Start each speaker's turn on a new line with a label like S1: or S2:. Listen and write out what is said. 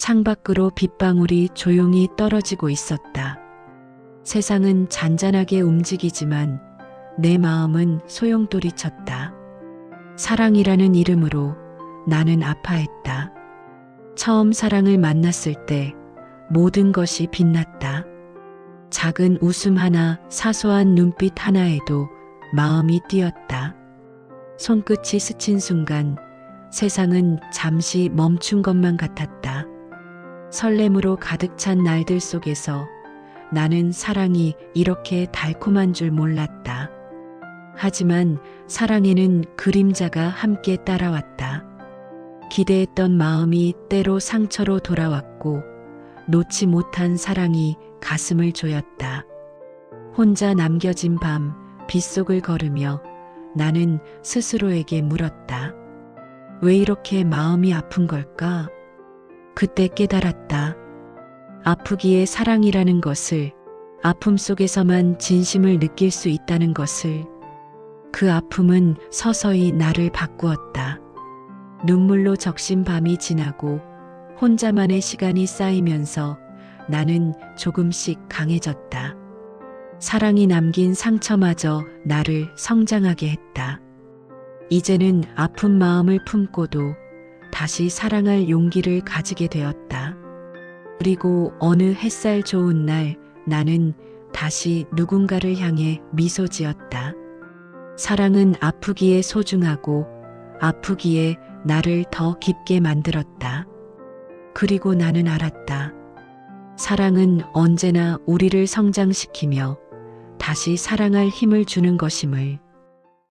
S1: 창밖으로 빗방울이 조용히 떨어지고 있었다. 세상은 잔잔하게 움직이지만 내 마음은 소용돌이 쳤다. 사랑이라는 이름으로 나는 아파했다. 처음 사랑을 만났을 때 모든 것이 빛났다. 작은 웃음 하나, 사소한 눈빛 하나에도 마음이 뛰었다. 손끝이 스친 순간 세상은 잠시 멈춘 것만 같았다. 설렘으로 가득 찬 날들 속에서 나는 사랑이 이렇게 달콤한 줄 몰랐다. 하지만 사랑에는 그림자가 함께 따라왔다. 기대했던 마음이 때로 상처로 돌아왔고 놓지 못한 사랑이 가슴을 조였다. 혼자 남겨진 밤 빗속을 걸으며 나는 스스로에게 물었다. 왜 이렇게 마음이 아픈 걸까? 그때 깨달았다. 아프기에 사랑이라는 것을, 아픔 속에서만 진심을 느낄 수 있다는 것을, 그 아픔은 서서히 나를 바꾸었다. 눈물로 적신 밤이 지나고 혼자만의 시간이 쌓이면서 나는 조금씩 강해졌다. 사랑이 남긴 상처마저 나를 성장하게 했다. 이제는 아픈 마음을 품고도 다시 사랑할 용기를 가지게 되었다. 그리고 어느 햇살 좋은 날 나는 다시 누군가를 향해 미소 지었다. 사랑은 아프기에 소중하고 아프기에 나를 더 깊게 만들었다. 그리고 나는 알았다. 사랑은 언제나 우리를 성장시키며 다시 사랑할 힘을 주는 것임을.